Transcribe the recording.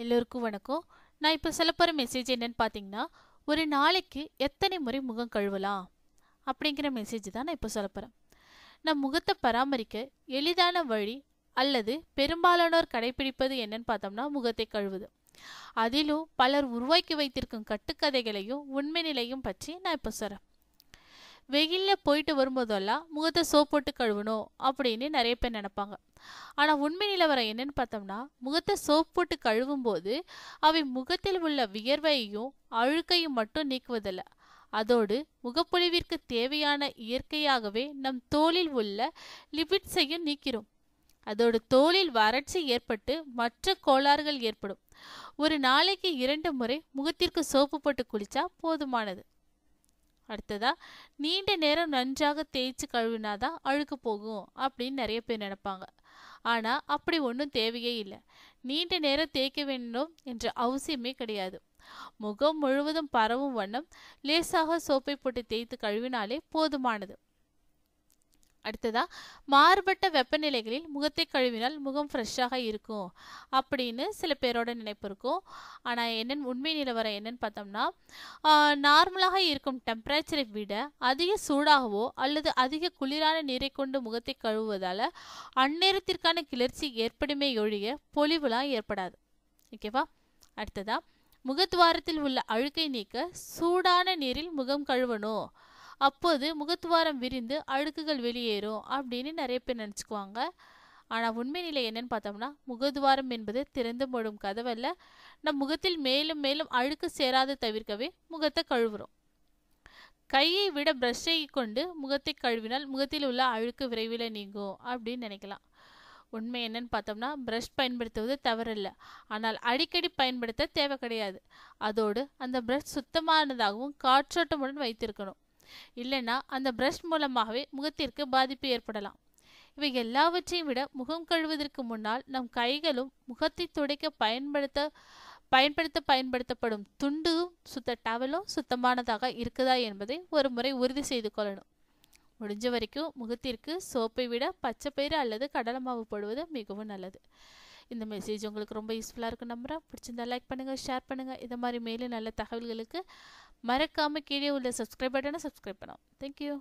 எல்லோருக்கும் வணக்கம். நான் இப்போ சொல்ல போகிற மெசேஜ் என்னென்னு பார்த்தீங்கன்னா ஒரு நாளைக்கு எத்தனை முறை முகம் கழுவலாம்? அப்படிங்கிற மெசேஜ் தான் நான் இப்போ சொல்ல போகிறேன் நம் முகத்தை பராமரிக்க எளிதான வழி அல்லது பெரும்பாலானோர் கடைபிடிப்பது என்னன்னு பார்த்தோம்னா முகத்தை கழுவுது அதிலும் பலர் உருவாக்கி வைத்திருக்கும் கட்டுக்கதைகளையும் உண்மை நிலையும் பற்றி நான் இப்போ சொல்கிறேன் வெயிலில் போயிட்டு வரும்போதெல்லாம் முகத்தை சோப் போட்டு கழுவணும் அப்படின்னு நிறைய பேர் நினைப்பாங்க. ஆனால் உண்மை நிலவரம் என்னன்னு பார்த்தோம்னா முகத்தை சோப் போட்டு கழுவும் போது அவை முகத்தில் உள்ள வியர்வையையும் அழுக்கையும் மட்டும் நீக்குவதில்லை. அதோடு முகப்பொழிவிற்கு தேவையான இயற்கையாகவே நம் தோலில் உள்ள லிபிட்ஸையும் நீக்கிறோம் அதோடு தோலில் வறட்சி ஏற்பட்டு மற்ற கோளாறுகள் ஏற்படும். ஒரு நாளைக்கு இரண்டு முறை முகத்திற்கு சோப்பு போட்டு குளிச்சா போதுமானது. அடுத்ததா நீண்ட நேரம் நன்றாக தேய்ச்சி கழுவினாதான் அழுக்கு போகும் அப்படின்னு நிறைய பேர் நினைப்பாங்க. ஆனால் அப்படி ஒன்றும் தேவையே இல்லை. நீண்ட நேரம் தேய்க்க வேண்டும் என்ற அவசியமே கிடையாது. முகம் முழுவதும் பரவும் வண்ணம் லேசாக சோப்பை போட்டு தேய்த்து கழுவினாலே போதுமானது. அடுத்ததா மாறுபட்ட வெப்பநிலைகளில் முகத்தை கழுவினால் முகம் ஃப்ரெஷ்ஷாக இருக்கும் அப்படின்னு சில பேரோட நினைப்பு இருக்கும். ஆனால் என்னென்னு உண்மை நிலவரம் என்னன்னு பார்த்தோம்னா நார்மலாக இருக்கும் டெம்பரேச்சரை விட அதிக சூடாகவோ அல்லது அதிக குளிரான நீரை கொண்டு முகத்தை கழுவுவதால் அந்நேரத்திற்கான கிளர்ச்சி ஏற்படுமே ஒழிய பொலிவுலாம் ஏற்படாது. ஓகேவா அடுத்ததா முகத்துவாரத்தில் உள்ள அழுக்கை நீக்க சூடான நீரில் முகம் கழுவணும். அப்போது முகத்துவாரம் விரிந்து அழுக்குகள் வெளியேறும் அப்படின்னு நிறைய பேர் நினச்சிக்குவாங்க. ஆனால் உண்மை நிலை என்னன்னு பார்த்தோம்னா முகத்துவாரம் என்பது திறந்து மூடும் கதவல்ல. நம் முகத்தில் மேலும் மேலும் அழுக்கு சேராது தவிர்க்கவே முகத்தை கழுவுறோம். கையை விட ப்ரஷ்ஷை கொண்டு முகத்தை கழுவினால் முகத்தில் உள்ள அழுக்கு விரைவில் நீங்கும் அப்படின்னு நினைக்கலாம். உண்மை என்னன்னு பார்த்தோம்னா ப்ரஷ் பயன்படுத்துவது தவறில்ல. ஆனால் அடிக்கடி பயன்படுத்த தேவை கிடையாது. அதோடு அந்த ப்ரஷ் சுத்தமானதாகவும் காற்றோட்டமுடன் வைத்திருக்கணும். இல்லைன்னா அந்த பிரஷ் மூலமாகவே முகத்திற்கு பாதிப்பு ஏற்படலாம். இவை எல்லாவற்றையும் விட முகம் கழுவதற்கு முன்னால் நம் கைகளும் முகத்தை துடைக்க பயன்படுத்த பயன்படுத்த பயன்படுத்தப்படும் துண்டும் சுத்த டவலும் சுத்தமானதாக இருக்குதா என்பதை ஒரு முறை உறுதி செய்து கொள்ளணும். முடிஞ்ச வரைக்கும் முகத்திற்கு சோப்பை விட பச்சை பயிறு அல்லது கடலை மாவு போடுவது மிகவும் நல்லது. இந்த மெசேஜ் உங்களுக்கு ரொம்ப யூஸ்ஃபுல்லாக இருக்கும் நம்புகிறேன் பிடிச்சிருந்தா லைக் பண்ணுங்கள் ஷேர் பண்ணுங்கள் இது மாதிரி மேலும் நல்ல தகவல்களுக்கு மறக்காமல் கீழே உள்ள சப்ஸ்கிரைப் பட்டனை சப்ஸ்கிரைப் பண்ணோம் தேங்க்யூ